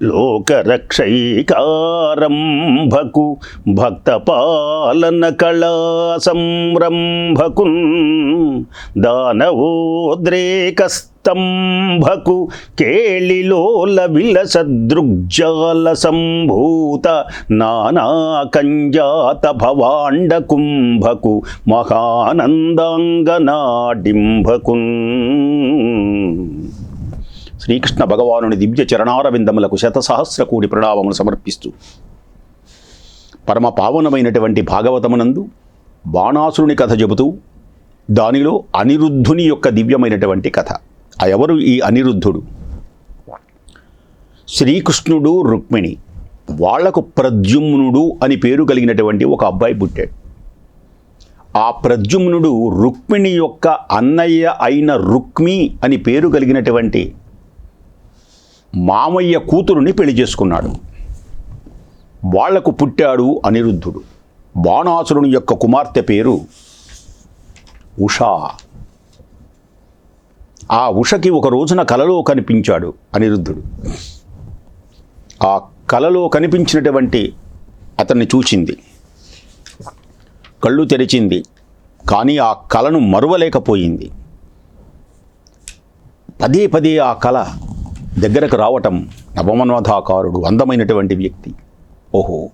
లోకరక్షైకారంభకు భక్తపాలన కళా సంరంభకున్ దానవోద్రేకస్తంభకు కేళిలోల విలసదృగ్జాల సంభూత నానాకంజాత భవాండ కుంభకు మహానందాంగనాడింభకున్ శ్రీకృష్ణ భగవానుని దివ్య చరణారవిందములకు శతసహస్ర కోటి ప్రణామములు సమర్పిస్తూ పరమ పావనమైనటువంటి భాగవతమునందు బాణాసురుని కథ చెబుతూ దానిలో అనిరుద్ధుని యొక్క దివ్యమైనటువంటి కథ. ఆ ఎవరు ఈ అనిరుద్ధుడు? శ్రీకృష్ణుడు రుక్మిణి. వాళ్ళకు ప్రద్యుమ్నుడు అని పేరు కలిగినటువంటి ఒక అబ్బాయి పుట్టాడు. ఆ ప్రద్యుమ్నుడు రుక్మిణి యొక్క అన్నయ్య అయిన రుక్మి అని పేరు కలిగినటువంటి మామయ్య కూతురుని పెళ్ళి చేసుకున్నాడు. వాళ్ళకు పుట్టాడు అనిరుద్ధుడు. బాణాసురుని యొక్క కుమార్తె పేరు ఉషా. ఆ ఉషకి ఒక రోజున కలలో కనిపించాడు అనిరుద్ధుడు. ఆ కలలో కనిపించినటువంటి అతన్ని చూచింది. కళ్ళు తెరిచింది. కానీ ఆ కలను మరువలేకపోయింది. పదే పదే ఆ కళ దగ్గరకు రావటం నవమన్వధాకారుడు అందమైనటువంటి వ్యక్తి. ఓహో!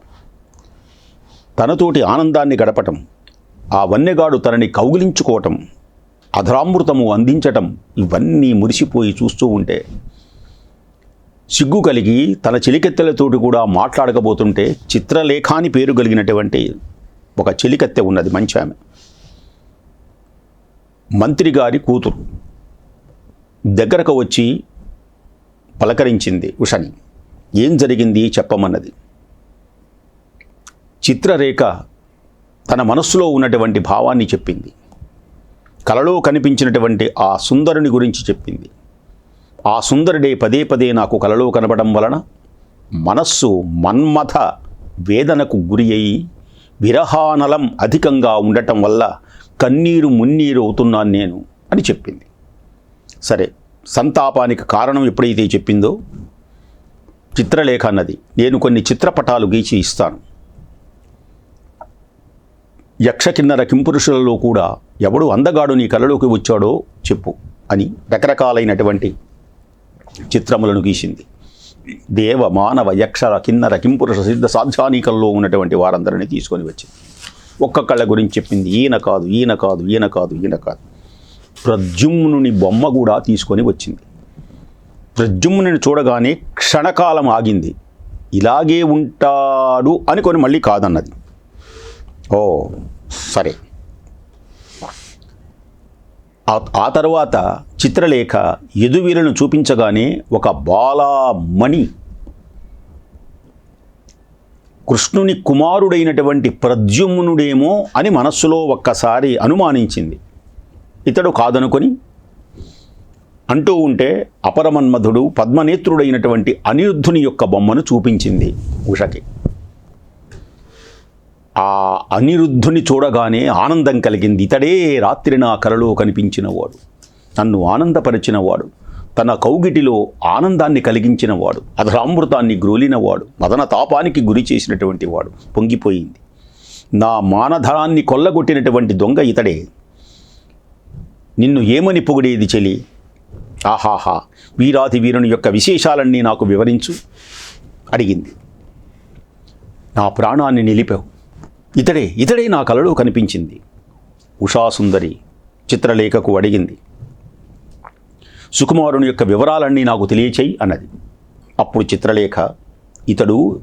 తనతోటి ఆనందాన్ని గడపటం ఆ వన్యగాడు తనని కౌగిలించుకోవటం అధరామృతము అందించటం ఇవన్నీ మురిసిపోయి చూస్తూ ఉంటే సిగ్గు కలిగి తన చెలికెత్తెలతోటి కూడా మాట్లాడకపోతుంటే చిత్రలేఖాని పేరు కలిగినటువంటి ఒక చెలికత్తె ఉన్నది మంచి ఆమె మంత్రి గారి కూతురు. దగ్గరకు వచ్చి పలకరించింది ఉషని. ఏం జరిగింది చెప్పమన్నది. చిత్రరేఖ తన మనస్సులో ఉన్నటువంటి భావాన్ని చెప్పింది. కలలో కనిపించినటువంటి ఆ సుందరుని గురించి చెప్పింది. ఆ సుందరుడే పదే పదే నాకు కలలో కనబడం వలన మనస్సు మన్మథ వేదనకు గురి అయి విరహానలం అధికంగా ఉండటం వల్ల కన్నీరు మున్నీరు అవుతున్నాను నేను అని చెప్పింది. సరే సంతాపానికి కారణం ఎప్పుడైతే చెప్పిందో చిత్రలేఖ అన్నది. నేను కొన్ని చిత్రపటాలు గీచి ఇస్తాను. యక్ష కిన్నర కింపురుషులలో కూడా ఎవడు అందగాడు నీ కలలోకి వచ్చాడో చెప్పు అని రకరకాలైనటువంటి చిత్రములను గీసింది. దేవ మానవ యక్షర కిన్నర కింపురుష సిద్ధ సాధ్యానీకల్లో ఉన్నటువంటి వారందరినీ తీసుకొని వచ్చింది. ఒక్కొక్కళ్ళ గురించి చెప్పింది ఈయన కాదు ఈయన కాదు ఈయన కాదు ఈయన కాదు. ప్రద్యుమ్నుని బొమ్మ కూడా తీసుకొని వచ్చింది. ప్రద్యుమ్నుని చూడగానే క్షణకాలం ఆగింది. ఇలాగే ఉంటాడు అనుకొని మళ్ళీ కాదన్నది. ఓ సరే. ఆ- తర్వాత చిత్రలేఖ ఎదువీలను చూపించగానే ఒక బాలామణి కృష్ణుని కుమారుడైనటువంటి ప్రద్యుమ్నుడేమో అని మనస్సులో ఒక్కసారి అనుమానించింది. ఇతడు కాదనుకొని అంటూ ఉంటే అపరమన్మధుడు పద్మనేత్రుడైనటువంటి అనిరుద్ధుని యొక్క బొమ్మను చూపించింది ఉషకి. ఆ అనిరుద్ధుని చూడగానే ఆనందం కలిగింది. ఇతడే రాత్రి నా కలలో కనిపించినవాడు. నన్ను ఆనందపరిచినవాడు. తన కౌగిటిలో ఆనందాన్ని కలిగించినవాడు. అధరామృతాన్ని గ్రోలినవాడు. మదన తాపానికి గురి చేసినటువంటి వాడు. పొంగిపోయింది. నా మానధనాన్ని కొల్లగొట్టినటువంటి దొంగ ఇతడే. నిన్ను ఏమని పొగిడేది చెలి? ఆహాహా వీరాది వీరుని యొక్క విశేషాలన్నీ నాకు వివరించు అడిగింది. నా ప్రాణాన్ని నిలిపావు. ఇతడే ఇతడే నా కలలో కనిపించింది. ఉషాసుందరి చిత్రలేఖకు అడిగింది. సుకుమారుని యొక్క వివరాలన్నీ నాకు తెలియచేయి అన్నది. అప్పుడు చిత్రలేఖ ఇతడు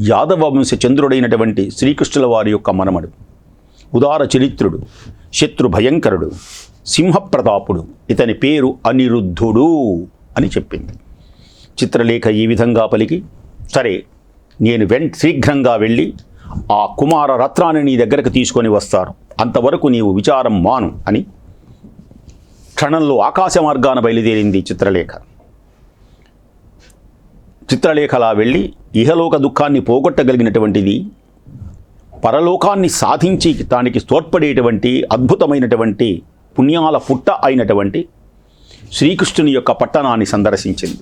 యాదవ వంశ చంద్రుడైనటువంటి శ్రీకృష్ణుల వారి యొక్క మనమడు. ఉదార చరిత్రుడు శత్రు భయంకరుడు సింహప్రతాపుడు. ఇతని పేరు అనిరుద్ధుడు అని చెప్పింది. చిత్రలేఖ ఈ విధంగా పలికి సరే నేను వెంట శీఘ్రంగా వెళ్ళి ఆ కుమార రత్నాన్ని నీ దగ్గరకు తీసుకొని వస్తాను. అంతవరకు నీవు విచారం మాను అని క్షణంలో ఆకాశ మార్గాన బయలుదేరింది చిత్రలేఖ. చిత్రలేఖలా వెళ్ళి ఇహలోక దుఃఖాన్ని పోగొట్టగలిగినటువంటిది పరలోకాన్ని సాధించి దానికి తోడ్పడేటువంటి అద్భుతమైనటువంటి పుణ్యాల పుట్ట అయినటువంటి శ్రీకృష్ణుని యొక్క పట్టణాన్ని సందర్శించింది.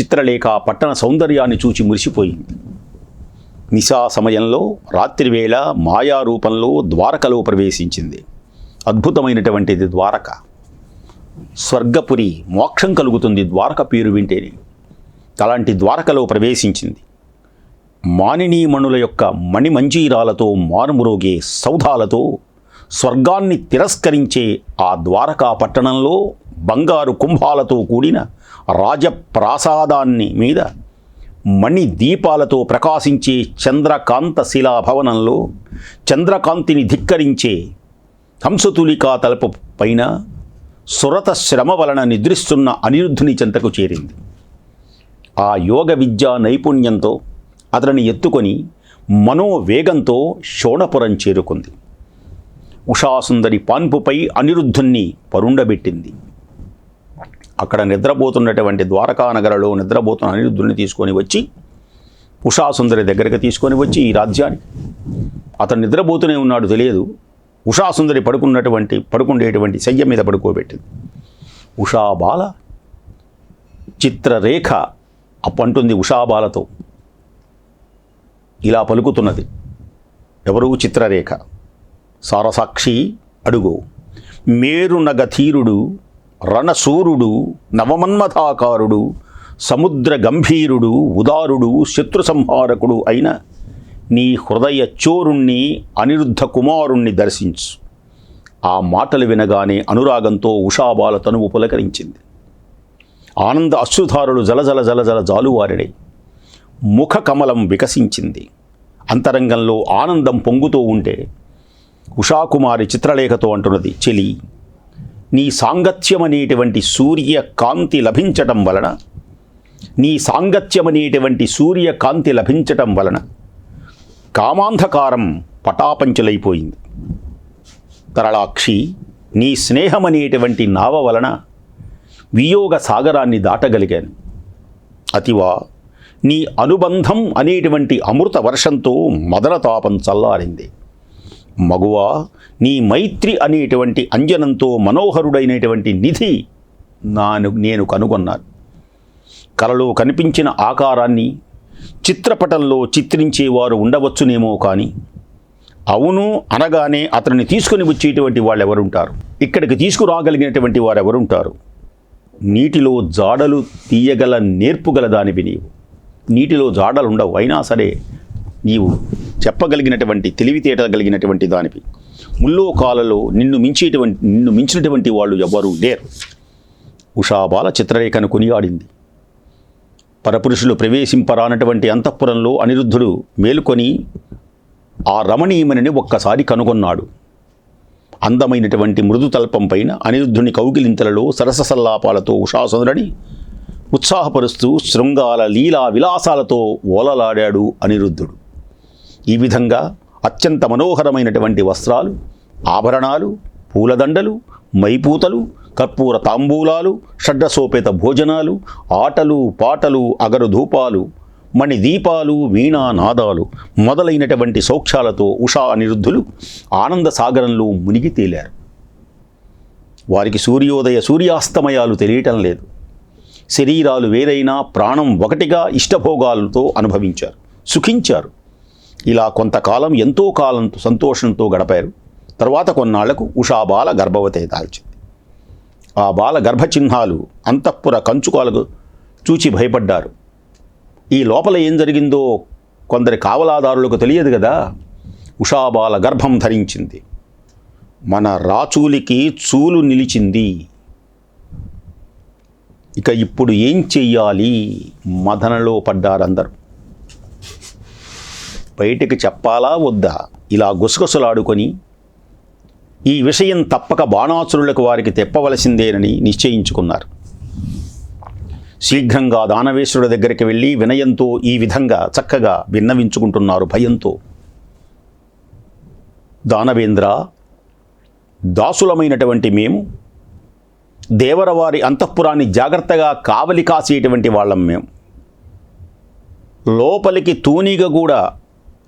చిత్రలేఖ పట్టణ సౌందర్యాన్ని చూచి మురిసిపోయింది. నిశా సమయంలో రాత్రివేళ మాయారూపంలో ద్వారకలో ప్రవేశించింది. అద్భుతమైనటువంటిది ద్వారక. స్వర్గపురి మోక్షం కలుగుతుంది ద్వారక పేరు వింటేనే. అలాంటి ద్వారకలో ప్రవేశించింది. మానినీమణుల యొక్క మణిమంజీరాలతో మారుమురోగే సౌధాలతో స్వర్గాన్ని తిరస్కరించే ఆ ద్వారకా పట్టణంలో బంగారు కుంభాలతో కూడిన రాజప్రాసాదాన్ని మీద మణి దీపాలతో ప్రకాశించే చంద్రకాంత శిలా భవనంలో చంద్రకాంతిని ధిక్కరించే హంసతులికా తలపు పైన సురత శ్రమ వలన నిద్రిస్తున్న అనిరుద్ధుని చెంతకు చేరింది. ఆ యోగ విద్యా నైపుణ్యంతో అతనిని ఎత్తుకొని మనోవేగంతో షోణపురం చేరుకుంది. ఉషాసుందరి పాన్పుపై అనిరుద్ధుణ్ణి పరుండబెట్టింది. అక్కడ నిద్రపోతున్నటువంటి ద్వారకానగరలో నిద్రపోతున్న అనిరుద్ధుల్ని తీసుకొని వచ్చి ఉషాసుందరి దగ్గరికి తీసుకొని వచ్చి ఈ రాజ్యానికి. అతను నిద్రపోతూనే ఉన్నాడు తెలియదు. ఉషాసుందరి పడుకున్నటువంటి పడుకుండేటువంటి శయ్య మీద పడుకోబెట్టింది. ఉషాబాల చిత్రరేఖ అప్పంటుంది ఉషాబాలతో ఇలా పలుకుతున్నది. ఎవరు? చిత్రరేఖ. సారసాక్షి అడుగు. మేరునగధీరుడు రణసూరుడు నవమన్మథాకారుడు సముద్ర గంభీరుడు ఉదారుడు శత్రు సంహారకుడు అయిన నీ హృదయ చోరుణ్ణి అనిరుద్ధ కుమారుణ్ణి దర్శించు. ఆ మాటలు వినగానే అనురాగంతో ఉషాబాల తనువు పులకరించింది. ఆనంద అశ్రుధారులు జలజల జలజల జాలువారిడై ముఖ కమలం వికసించింది. అంతరంగంలో ఆనందం పొంగుతూ ఉంటే ఉషాకుమారి చిత్రలేఖతో అంటున్నది చెలి. నీ సాంగత్యమనేటువంటి సూర్య కాంతి లభించటం వలన నీ సాంగత్యమనేటువంటి సూర్య కాంతి లభించటం వలన కామాంధకారం పటాపంచలైపోయింది. తరళాక్షి నీ స్నేహమనేటువంటి నావ వలన వియోగ సాగరాన్ని దాటగలిగాను. అతివా నీ అనుబంధం అనేటువంటి అమృత వర్షంతో మదనతాపం చల్లారింది. మగువా నీ మైత్రి అనేటువంటి అంజనంతో మనోహరుడైనటువంటి నిధి నాను నేను కనుగొన్నాను. కలలో కనిపించిన ఆకారాన్ని చిత్రపటంలో చిత్రించేవారు ఉండవచ్చునేమో కానీ అవును అనగానే అతనిని తీసుకొని వచ్చేటువంటి వాళ్ళు ఎవరుంటారు ఇక్కడికి తీసుకురాగలిగినటువంటి వారు ఎవరుంటారు నీటిలో జాడలు తీయగల నేర్పుగల దానివి నీవు. నీటిలో జాడలు ఉండవు అయినా సరే నీవు చెప్పగలిగినటువంటి తెలివితేట కలిగినటువంటి దానివి ముల్లోకాలలో నిన్ను మించేటువంటి నిన్ను మించినటువంటి వాళ్ళు ఎవ్వరూ లేరు. ఉషాబాల చిత్రరేఖను కొనియాడింది. పరపురుషులు ప్రవేశింపరానటువంటి అంతఃపురంలో అనిరుద్ధుడు మేలుకొని ఆ రమణీయమణిని ఒక్కసారి కనుగొన్నాడు. అందమైనటువంటి మృదు తల్పం పైన అనిరుద్ధుని కౌగిలింతలలో సరస సల్లాపాలతో ఉషాసుందరని ఉత్సాహపరుస్తూ శృంగాల లీలా విలాసాలతో ఓలలాడాడు అనిరుద్ధుడు. ఈ విధంగా అత్యంత మనోహరమైనటువంటి వస్త్రాలు ఆభరణాలు పూలదండలు మైపూతలు కర్పూర తాంబూలాలు షడ్రసోపేత భోజనాలు ఆటలు పాటలు అగరు ధూపాలు మణి దీపాలు వీణా నాదాలు మొదలైనటువంటి సౌఖ్యాలతో ఉషా అనిరుద్ధులు ఆనంద సాగరంలో మునిగి తేలారు. వారికి సూర్యోదయ సూర్యాస్తమయాలు తెలియటం లేదు. శరీరాలు వేరైనా ప్రాణం ఒకటిగా ఇష్టభోగాలతో అనుభవించారు సుఖించారు. ఇలా కొంతకాలం ఎంతో కాలం సంతోషంతో గడపారు. తర్వాత కొన్నాళ్ళకు ఉషాబాల గర్భవతి దాల్చింది. ఆ బాల గర్భచిహ్నాలు అంతఃపుర కంచుకాలకు చూచి భయపడ్డారు. ఈ లోపల ఏం జరిగిందో కొందరి కావలాదారులకు తెలియదు కదా? ఉషాబాల గర్భం ధరించింది. మన రాచూలికి చూలు నిలిచింది. ఇక ఇప్పుడు ఏం చెయ్యాలి? మదనలో పడ్డారందరూ. బయటికి చెప్పాలా వద్దా? ఇలా గుసగుసలాడుకొని ఈ విషయం తప్పక బాణాసురులకు వారికి తెప్పవలసిందేనని నిశ్చయించుకున్నారు. శీఘ్రంగా దానవేశ్వరుడి దగ్గరికి వెళ్ళి వినయంతో ఈ విధంగా చక్కగా విన్నవించుకుంటున్నారు భయంతో. దానవేంద్ర దాసులమైనటువంటి మేము దేవరవారి అంతఃపురాన్ని జాగ్రత్తగా కావలి కాసేటువంటి వాళ్ళం మేము లోపలికి తూనీగా కూడా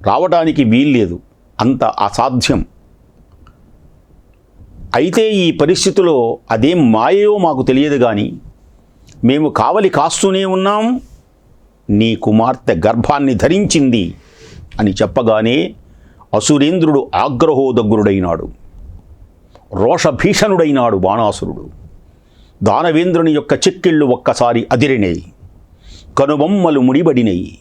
రావడానికి వీల్లేదు. అంత అసాధ్యం. అయితే ఈ పరిస్థితిలో అదేం మాయో మాకు తెలియదు కానీ మేము కావలి కాస్తూనే ఉన్నాం నీ కుమార్తె గర్భాన్ని ధరించింది అని చెప్పగానే అసురేంద్రుడు ఆగ్రహోదగ్రుడైనాడు రోషభీషణుడైనాడు బాణాసురుడు. దానవేంద్రుని యొక్క చెక్కిళ్ళు ఒక్కసారి అదిరినాయి కనుబొమ్మలు ముడిబడినయి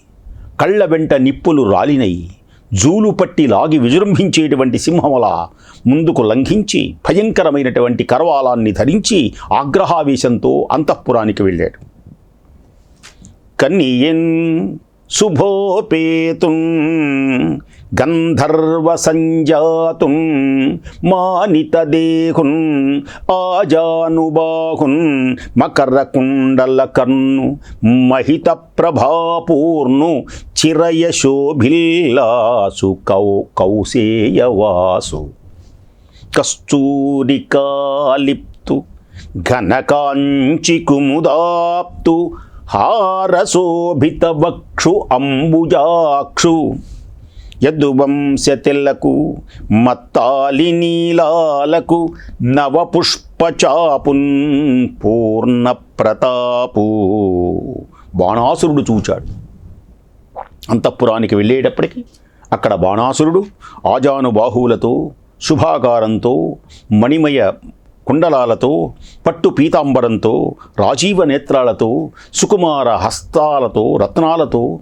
కళ్ళ వెంట నిప్పులు రాలినై జూలు పట్టి లాగి విజృంభించేటువంటి సింహముల ముందుకు లంఘించి భయంకరమైనటువంటి కరవాలాన్ని ధరించి ఆగ్రహావేశంతో అంతఃపురానికి వెళ్ళాడు. కన్నియన్ శుభోపేతుం గంధర్వ సంజాతుం మానితదేహున్ ఆజానుబాహున్ మకర కుండల కర్ణు మహిత ప్రభాపూర్ణు చిరయశోభిల్లాసు కౌ కౌసేయవాసు. కస్తూరికాలిప్తు ఘనకాంచి కుముదాప్తు హారశోభిత వక్షు అంబుజాక్షు యదువంశతిలకు మత్తాలినీలాలకు నవపుష్పచాపున్ పూర్ణ ప్రతాపు బాణాసురుడు చూచాడు. అంతఃపురానికి వెళ్ళేటప్పటికి అక్కడ బాణాసురుడు ఆజానుబాహువులతో శుభాకారంతో మణిమయ కుండలాలతో పట్టు పీతాంబరంతో రాజీవ నేత్రాలతో సుకుమార హస్తాలతో రత్నాలతో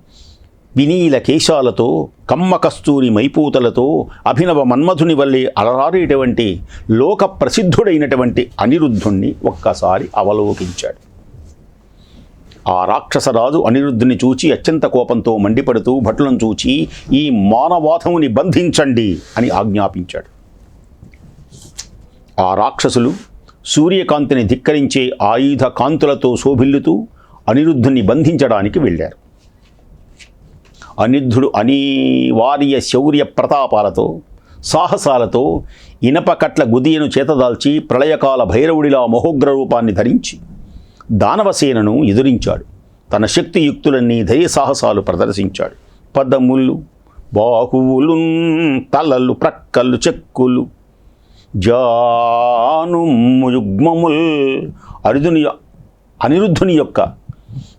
వినీల కేశాలతో కమ్మ కస్తూరి మైపూతలతో అభినవ మన్మధుని వల్లే అలరారేటువంటి లోక ప్రసిద్ధుడైనటువంటి అనిరుద్ధుణ్ణి ఒక్కసారి అవలోకించాడు. ఆ రాక్షసరాజు అనిరుద్ధుని చూచి అత్యంత కోపంతో మండిపడుతూ భటులను చూచి ఈ మానవాధముని బంధించండి అని ఆజ్ఞాపించాడు. ఆ రాక్షసులు సూర్యకాంతిని ధిక్కరించే ఆయుధ కాంతులతో శోభిల్లుతూ అనిరుద్ధుని బంధించడానికి వెళ్ళారు. అనిద్ధుడు అనివార్య శౌర్య ప్రతాపాలతో సాహసాలతో ఇనపకట్ల గుదియను చేతదాల్చి ప్రళయకాల భైరవుడిలా మహోగ్ర రూపాన్ని ధరించి దానవసేనను ఎదురించాడు. తన శక్తియుక్తులన్నీ ధైర్య సాహసాలు ప్రదర్శించాడు. పదములు బాహువులు తలలు ప్రక్కలు చెక్కులు జాను యుగ్మముల్ అరుదుని అనిరుద్ధుని యొక్క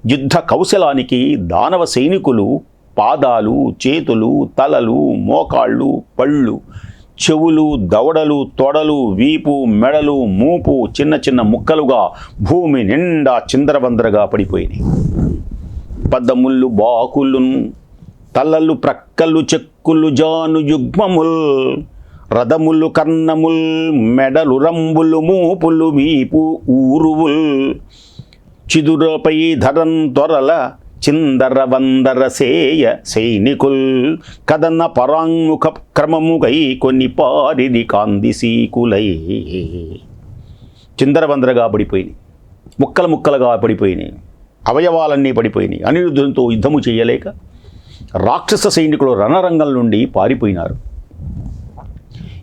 యుద్ధ కౌశలానికి దానవ సైనికులు పాదాలు చేతులు తలలు మోకాళ్ళు పళ్ళు చెవులు దవడలు తొడలు వీపు మెడలు మూపు చిన్న చిన్న ముక్కలుగా భూమి నిండా చిందరవందరగా పడిపోయినాయి. పద్దముళ్ళు బాకులు తలలు ప్రక్కలు చెక్కులు జాను యుగ్మముల్ రథములు కర్ణముల్ మెడలు రంబులు మూపులు వీపు ఊరువుల్ చిదురపై ధరన్ త్వరల చిందర వందర సేయ సైనికుల్ కదన పరాంగుఖ క్రమముగై కొన్ని పారిది కాందిసీకులై చిందరవందరగా పడిపోయినాయి. ముక్కలు ముక్కలుగా పడిపోయినాయి. అవయవాలన్నీ పడిపోయినాయి. అనిరుద్ధంతో యుద్ధము చేయలేక రాక్షస సైనికులు రణరంగం నుండి పారిపోయినారు.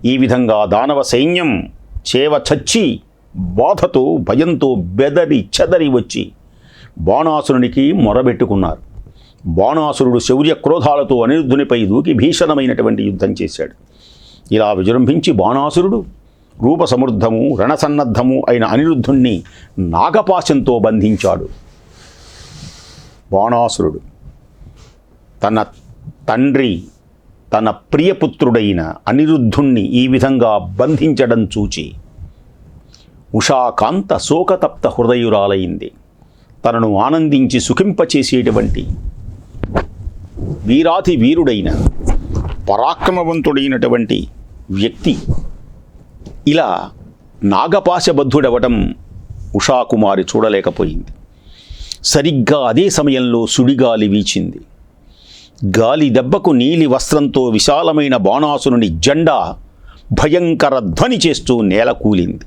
ఈ విధంగా దానవ సైన్యం చేవ చచ్చి బాధతో భయంతో బెదరి చెదరి వచ్చి బాణాసురునికి మొరబెట్టుకున్నారు. బాణాసురుడు శౌర్య క్రోధాలతో అనిరుద్ధునిపై దూకి భీషణమైనటువంటి యుద్ధం చేశాడు. ఇలా విజృంభించి బాణాసురుడు రూపసమృద్ధము రణసన్నద్ధము అయిన అనిరుద్ధుణ్ణి నాగపాశంతో బంధించాడు. బాణాసురుడు తన తండ్రి తన ప్రియపుత్రుడైన అనిరుద్ధుణ్ణి ఈ విధంగా బంధించడం చూచి ఉషాకాంత శోకతప్త హృదయురాలైంది. తనను ఆనందించి సుఖింపచేసేటువంటి వీరాతి వీరుడైన పరాక్రమవంతుడైనటువంటి వ్యక్తి. ఇలా నాగపాశబద్ధుడవటం ఉషాకుమారి చూడలేకపోయింది. సరిగ్గా అదే సమయంలో సుడిగాలి వీచింది. గాలి దెబ్బకు నీలి వస్త్రంతో విశాలమైన బాణాసురుని జెండా భయంకర ధ్వని చేస్తూ నేల కూలింది.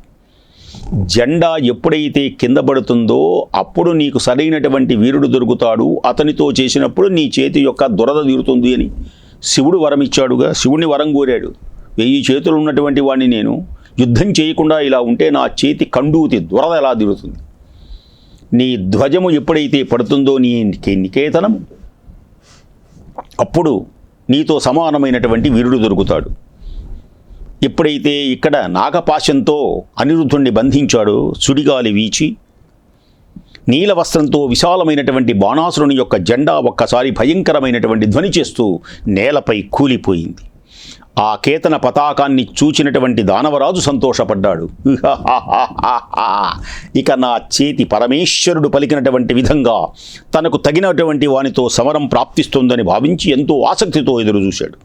జెండా ఎప్పుడైతే కింద పడుతుందో అప్పుడు నీకు సరైనటువంటి వీరుడు దొరుకుతాడు. అతనితో చేసినప్పుడు నీ చేతి యొక్క దురద తీరుతుంది అని శివుడు వరం ఇచ్చాడుగా. శివుడిని వరం కోరాడు. వెయ్యి చేతులు ఉన్నటువంటి వాడిని నేను యుద్ధం చేయకుండా ఇలా ఉంటే నా చేతి కండూతి దురద ఎలా తిరుగుతుంది నీ ధ్వజము ఎప్పుడైతే పడుతుందో నీ నికేతనం అప్పుడు నీతో సమానమైనటువంటి వీరుడు దొరుకుతాడు. ఎప్పుడైతే ఇక్కడ నాగపాశంతో అనిరుద్ధుణ్ణి బంధించాడో సుడిగాలి వీచి నీల వస్త్రంతో విశాలమైనటువంటి బాణాసురుని యొక్క జెండా ఒక్కసారి భయంకరమైనటువంటి ధ్వని చేస్తూ నేలపై కూలిపోయింది. ఆ కేతన పతాకాన్ని చూచినటువంటి దానవరాజు సంతోషపడ్డాడు. ఇక నా చేతి పరమేశ్వరుడు పలికినటువంటి విధంగా తనకు తగినటువంటి వానితో సమరం ప్రాప్తిస్తుందని భావించి ఎంతో ఆసక్తితో ఎదురు చూశాడు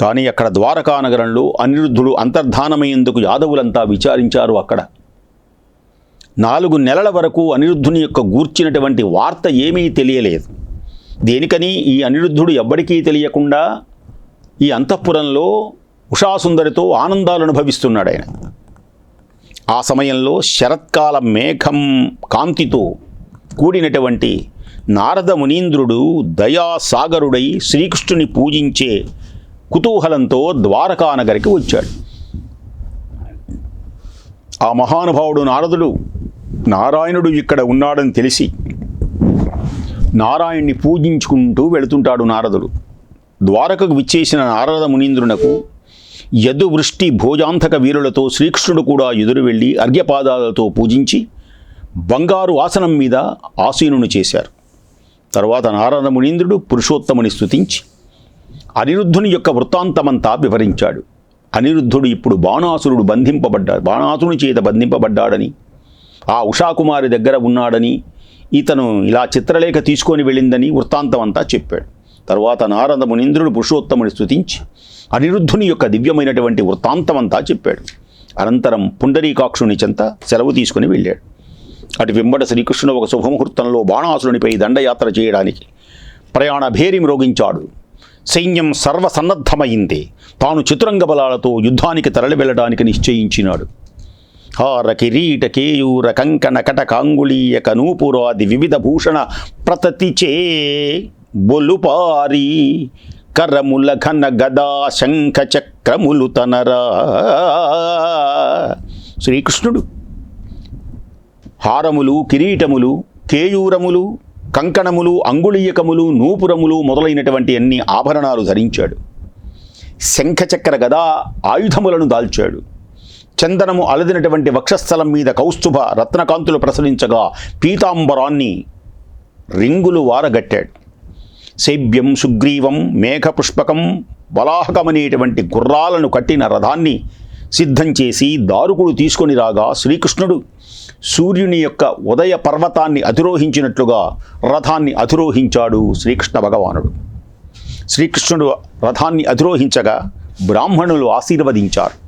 కానీ అక్కడ ద్వారకా నగరంలో అనిరుద్ధుడు అంతర్ధానమయ్యేందుకు యాదవులంతా విచారించారు అక్కడ. నాలుగు నెలల వరకు అనిరుద్ధుని యొక్క గూర్చినటువంటి వార్త ఏమీ తెలియలేదు. దేనికని ఈ అనిరుద్ధుడు ఎవ్వడికీ తెలియకుండా ఈ అంతఃపురంలో ఉషాసుందరితో ఆనందాలు అనుభవిస్తున్నాడు ఆయన. ఆ సమయంలో శరత్కాల మేఘం కాంతితో కూడినటువంటి నారద మునీంద్రుడు దయాసాగరుడై శ్రీకృష్ణుని పూజించే కుతూహలంతో ద్వారకానగరికి వచ్చాడు. ఆ మహానుభావుడు నారదుడు నారాయణుడు ఇక్కడ ఉన్నాడని తెలిసి నారాయణ్ణి పూజించుకుంటూ వెళుతుంటాడు నారదుడు. ద్వారకకు విచ్చేసిన నారద మునీంద్రునకు యదువృష్టి భోజాంతక వీరులతో శ్రీకృష్ణుడు కూడా ఎదురు వెళ్ళి అర్ఘ్యపాదాలతో పూజించి బంగారు ఆసనం మీద ఆసీనుని చేశారు. తర్వాత నారద మునీంద్రుడు పురుషోత్తముని స్తుతించి అనిరుద్ధుని యొక్క వృత్తాంతమంతా వివరించాడు. అనిరుద్ధుడు ఇప్పుడు బాణాసురుడు బంధింపబడ్డాడు. బాణాసురుని చేత బంధింపబడ్డాడని ఆ ఉషాకుమారి దగ్గర ఉన్నాడని ఇతను ఇలా చిత్రలేఖ తీసుకొని వెళ్ళిందని వృత్తాంతం అంతా చెప్పాడు. తర్వాత నారద మునీంద్రుడు పురుషోత్తముని స్థుతించి అనిరుద్ధుని యొక్క దివ్యమైనటువంటి వృత్తాంతమంతా చెప్పాడు. అనంతరం పుండరీకాక్షుని చెంత సెలవు తీసుకుని వెళ్ళాడు. అటు వెంబడ శ్రీకృష్ణుడు ఒక శుభముహూర్తంలో బాణాసురునిపై దండయాత్ర చేయడానికి ప్రయాణ భేరి మ్రోగించాడు. సైన్యం సర్వసన్నద్ధమైంది. తాను చతురంగ బలాలతో యుద్ధానికి తరలి వెళ్ళడానికి నిశ్చయించినాడు. హార కిరీట కేయూర కంకణ కటకాంగుళీయ కనూపురాది వివిధ భూషణ ప్రతతిచే బొలుపారి. కరముల ఘన గదా శంఖ చక్రములు తనరా. శ్రీకృష్ణుడు హారములు కిరీటములు కేయూరములు కంకణములు అంగుళీయకములు నూపురములు మొదలైనటువంటి అన్ని ఆభరణాలు ధరించాడు. శంఖచక్ర గదా ఆయుధములను దాల్చాడు. చందనము అలదినటువంటి వక్షస్థలం మీద కౌస్తుభ రత్నకాంతులు ప్రసరించగా పీతాంబరాన్ని రింగులు వారగట్టాడు. శైబ్యం సుగ్రీవం మేఘపుష్పకం వలాహకమనేటువంటి గుర్రాలను కట్టిన రథాన్ని సిద్ధం చేసి దారుకుడు తీసుకొని రాగా శ్రీకృష్ణుడు సూర్యుని యొక్క ఉదయ పర్వతాన్ని అధిరోహించినట్లుగా రథాన్ని అధిరోహించాడు శ్రీకృష్ణ భగవానుడు. శ్రీకృష్ణుడు రథాన్ని అధిరోహించగా బ్రాహ్మణులు ఆశీర్వదించారు.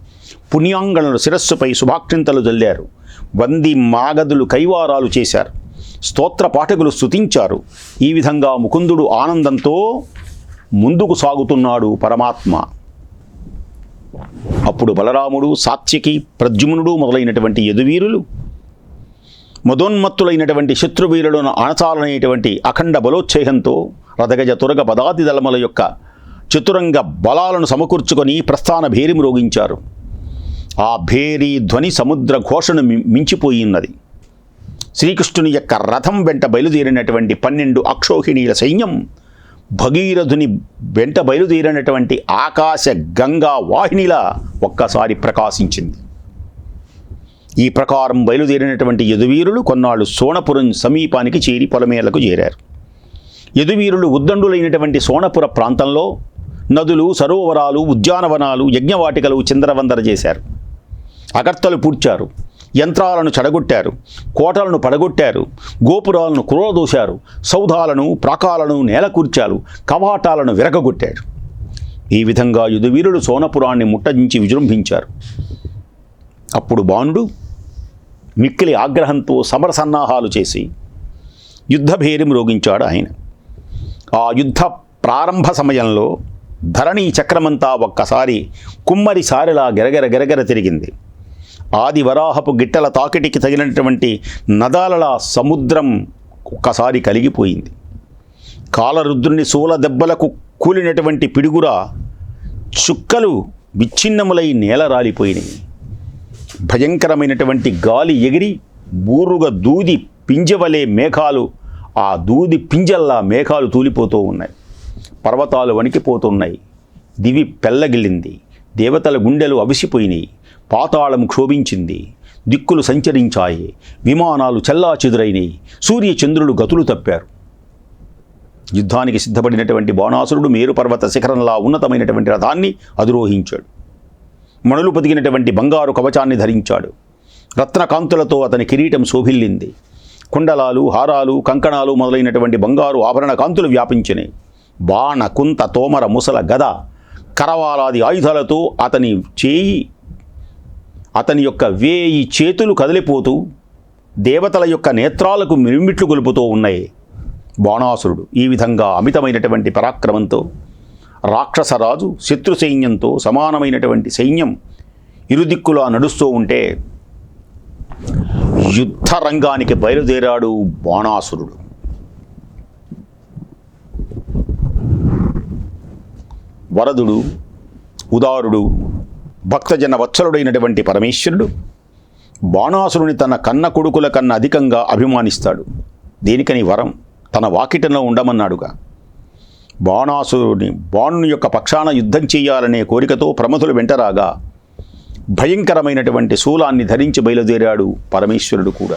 పుణ్యాంగణులు శిరస్సుపై శుభాక్షింతలు జల్లారు. వంది మాగదులు కైవారాలు చేశారు. స్తోత్ర పాఠకులు స్తుతించారు. ఈ విధంగా ముకుందుడు ఆనందంతో ముందుకు సాగుతున్నాడు పరమాత్మ. అప్పుడు బలరాముడు సాత్యకి ప్రద్యుమ్నుడు మొదలైనటువంటి యదువీరులు మదోన్మత్తులైనటువంటి శత్రువీరులను అణచాలనేటువంటి అఖండ బలోచ్ఛేహంతో రథగజ తురగ పదాతి దళముల యొక్క చతురంగ బలాలను సమకూర్చుకొని ప్రస్థాన భేరి మ్రోగించారు. ఆ భేరి ధ్వని సముద్ర ఘోషను మి- మించిపోయినది. శ్రీకృష్ణుని యొక్క రథం వెంట బయలుదేరినటువంటి పన్నెండు అక్షోహిణీల సైన్యం భగీరథుని వెంట బయలుదేరినటువంటి ఆకాశ గంగా వాహినిలా ఒక్కసారి ప్రకాశించింది. ఈ ప్రకారం బయలుదేరినటువంటి యదువీరులు కొన్నాళ్ళు సోణపురం సమీపానికి చేరి పొలమేలకు చేరారు. యదువీరులు ఉద్దండులైనటువంటి సోణపుర ప్రాంతంలో నదులు సరోవరాలు ఉద్యానవనాలు యజ్ఞవాటికలు చిందరవందర చేశారు. అగర్తలు పూడ్చారు యంత్రాలను చెడగొట్టారు కోటలను పడగొట్టారు గోపురాలను కురదోశారు సౌధాలను ప్రాకాలను నేలకూర్చారు కవాటాలను విరగగొట్టారు. ఈ విధంగా యుధవీరులు సోనపురాన్ని ముట్టజించి విజృంభించారు. అప్పుడు బాణుడు మిక్కిలి ఆగ్రహంతో సమర సన్నాహాలు చేసి యుద్ధభేరి మ్రోగించాడు ఆయన. ఆ యుద్ధ ప్రారంభ సమయంలో ధరణి చక్రమంతా ఒక్కసారి కుమ్మరి సారిలా గెరగెర గెరగెర తిరిగింది. ఆది వరాహపు గిట్టల తాకిటికి తగినటువంటి నదాలలా సముద్రం ఒక్కసారి కలిగిపోయింది కాలరుద్రుని శూల దెబ్బలకు కూలినటువంటి పిడుగుర చుక్కలు విచ్ఛిన్నములై నేల రాలిపోయినాయి. భయంకరమైనటువంటి గాలి ఎగిరి బూరుగా దూది పింజవలే మేఘాలు ఆ దూది పింజల్లా మేఘాలు తూలిపోతూ ఉన్నాయి. పర్వతాలు వణికిపోతున్నాయి. దివి పెల్లగిల్లింది. దేవతల గుండెలు అవిసిపోయినాయి. పాతాళం క్షోభించింది. దిక్కులు సంచరించాయి. విమానాలు చెల్లాచెదురైనాయి. సూర్యచంద్రులు గతులు తప్పారు. యుద్ధానికి సిద్ధపడినటువంటి బాణాసురుడు మేరు పర్వత శిఖరంలా ఉన్నతమైనటువంటి రథాన్ని అధిరోహించాడు. మణులు పొదిగినటువంటి బంగారు కవచాన్ని ధరించాడు. రత్నకాంతులతో అతని కిరీటం శోభిల్లింది. కుండలాలు హారాలు కంకణాలు మొదలైనటువంటి బంగారు ఆభరణ కాంతులు వ్యాపించినాయి. బాణ కుంత తోమర ముసల గద కరవాలాది ఆయుధాలతో అతని చేయి అతని యొక్క వేయి చేతులు కదిలిపోతూ దేవతల యొక్క నేత్రాలకు మిరుమిట్లు గొలుపుతూ ఉన్నాయి. బాణాసురుడు ఈ విధంగా అమితమైనటువంటి పరాక్రమంతో రాక్షసరాజు శత్రు సైన్యంతో సమానమైనటువంటి సైన్యం ఇరుదిక్కులా నడుస్తూ ఉంటే యుద్ధ రంగానికి బయలుదేరాడు బాణాసురుడు. వరదుడు ఉదారుడు భక్తజన వత్సలుడైనటువంటి పరమేశ్వరుడు బాణాసురుని తన కన్న కొడుకుల కన్నా అధికంగా అభిమానిస్తాడు. దేనికని వరం? తన వాకిటంలో ఉండమన్నాడుగా. బాణాసురుని బాణుని యొక్క పక్షాన యుద్ధం చేయాలనే కోరికతో ప్రమథులు వెంటరాగా భయంకరమైనటువంటి శూలాన్ని ధరించి బయలుదేరాడు పరమేశ్వరుడు కూడా.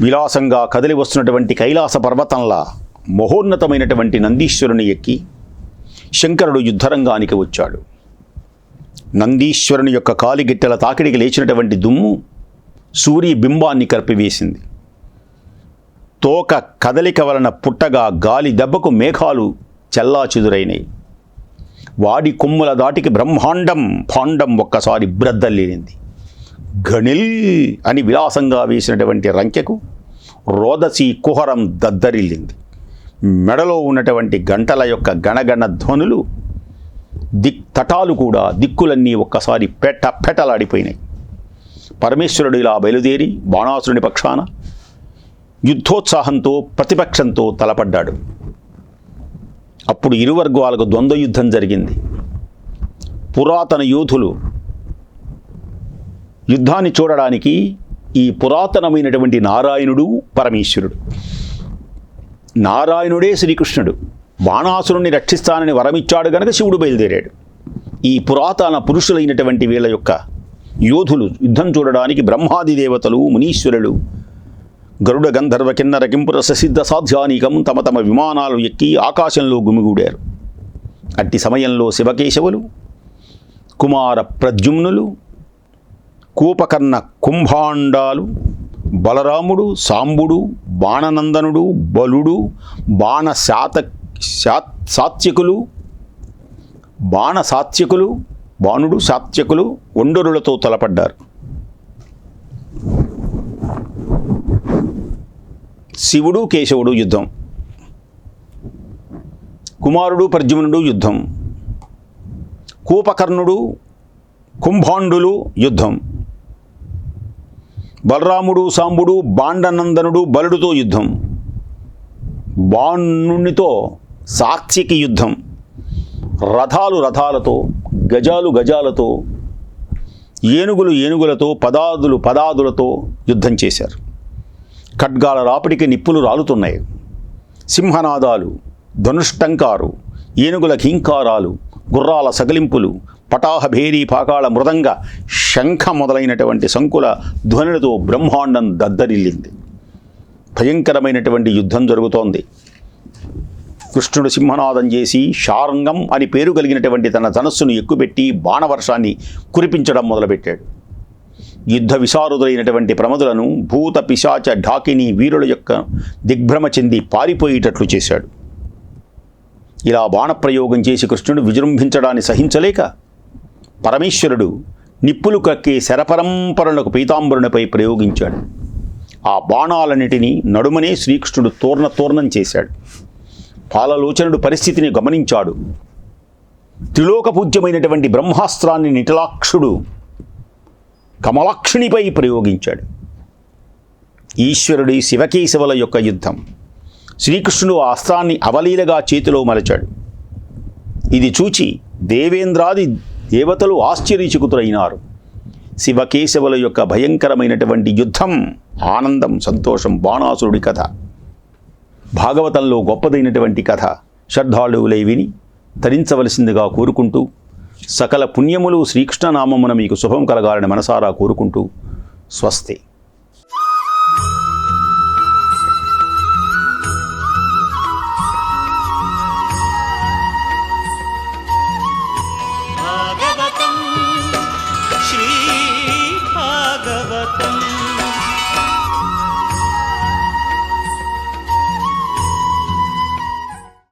విలాసంగా కదిలి వస్తున్నటువంటి కైలాస పర్వతంలా మహోన్నతమైనటువంటి నందీశ్వరుని ఎక్కి శంకరుడు యుద్ధరంగానికి వచ్చాడు. నందీశ్వరుని యొక్క కాలిగిట్టెల తాకిడికి లేచినటువంటి దుమ్ము సూర్య బింబాన్ని కరిపివేసింది. తోక కదలిక వలన పుట్టగా గాలి దెబ్బకు మేఘాలు చెల్లాచెదురైనాయి. వాడి కొమ్ముల దాటికి బ్రహ్మాండం పాండం ఒక్కసారి బ్రద్దల్లినింది. గణిల్ అని విలాసంగా వేసినటువంటి రంకెకు రోదసి కుహరం దద్దరిల్లింది. మెడలో ఉన్నటువంటి గంటల యొక్క గణగణ ధ్వనులు దిక్ తటాలు కూడా దిక్కులన్నీ ఒక్కసారి పెట్ట పెటలాడిపోయినాయి. పరమేశ్వరుడు ఇలా బయలుదేరి బాణాసురుని పక్షాన యుద్ధోత్సాహంతో ప్రతిపక్షంతో తలపడ్డాడు. అప్పుడు ఇరు వర్గాలకు ద్వంద్వ యుద్ధం జరిగింది. పురాతన యోధులు యుద్ధాన్ని చూడడానికి ఈ పురాతనమైనటువంటి నారాయణుడు పరమేశ్వరుడు. నారాయణుడే శ్రీకృష్ణుడు. బాణాసురుణ్ణి రక్షిస్తానని వరమిచ్చాడు గనక శివుడు బయలుదేరాడు. ఈ పురాతన పురుషులైనటువంటి వీళ్ళ యొక్క యోధులు యుద్ధం చూడడానికి బ్రహ్మాది దేవతలు మునీశ్వరులు గరుడ గంధర్వ కిన్నర కింపుర ససిద్ధ సాధ్యానీకం తమ తమ విమానాలు ఎక్కి ఆకాశంలో గుమిగూడారు. అట్టి సమయంలో శివకేశవులు కుమార ప్రద్యుమ్నులు కూపకర్ణ కుంభాండాలు బలరాముడు సాంబుడు బాణనందనుడు బలుడు బాణ శాత శాత్ సాత్యకులు బాణ సాత్యకులు బాణుడు సాత్యకులు ఒండరులతో తలపడ్డారు. శివుడు కేశవుడు యుద్ధం. కుమారుడు ప్రద్యుమ్నుడు యుద్ధం. కూపకర్ణుడు కుంభాండులు యుద్ధం. బలరాముడు సాంబుడు బాండనందనుడు బలుడుతో యుద్ధం. బాణునితో సాక్షికి యుద్ధం. రథాలు రథాలతో గజాలు గజాలతో ఏనుగులు ఏనుగులతో పదాదులు పదాదులతో యుద్ధం చేశారు. ఖడ్గాల రాపిడికి నిప్పులు రాలుతున్నాయి. సింహనాదాలు ధనుష్టంకారు ఏనుగుల కింకారాలు గుర్రాల సగలింపులు పటాహ భేరీ పాకాళ మృదంగ శంఖ మొదలైనటువంటి సంకుల ధ్వనులతో బ్రహ్మాండం దద్దరిల్లింది. భయంకరమైనటువంటి యుద్ధం జరుగుతోంది. కృష్ణుడు సింహనాదం చేసి శారంగం అని పేరు కలిగినటువంటి తన ధనస్సును ఎక్కుపెట్టి బాణవర్షాన్ని కురిపించడం మొదలుపెట్టాడు. యుద్ధ విశారుదులైనటువంటి ప్రమదులను భూత పిశాచ ఢాకిని వీరుల యొక్క దిగ్భ్రమ చెంది పారిపోయేటట్లు చేశాడు. ఇలా బాణప్రయోగం చేసి కృష్ణుడు విజృంభించడాన్ని సహించలేక పరమేశ్వరుడు నిప్పులు కక్కే శరపరంపరలకు పీతాంబరునిపై ప్రయోగించాడు. ఆ బాణాలన్నిటినీ నడుమనే శ్రీకృష్ణుడు తూర్ణ తూర్ణం చేశాడు. పాలలోచనుడు పరిస్థితిని గమనించాడు. త్రిలోక పూజ్యమైనటువంటి బ్రహ్మాస్త్రాన్ని నిటలాక్షుడు కమలాక్షునిపై ప్రయోగించాడు. ఈశ్వరుడి శివకేశవుల యొక్క యుద్ధం. శ్రీకృష్ణుడు అస్త్రాన్ని అవలీలగా చేతిలో మలచాడు ఇది చూచి దేవేంద్రాది దేవతలు ఆశ్చర్యచకుతులైనారు. శివకేశవుల యొక్క భయంకరమైనటువంటి యుద్ధం ఆనందం సంతోషం బాణాసురుడి కథ. భాగవతంలో గొప్పదైనటువంటి కథ శ్రద్ధాళువులై విని ధరించవలసిందిగా కోరుకుంటూ సకల పుణ్యములు శ్రీకృష్ణనామమున మీకు శుభం కలగాలని మనసారా కోరుకుంటూ స్వస్తి.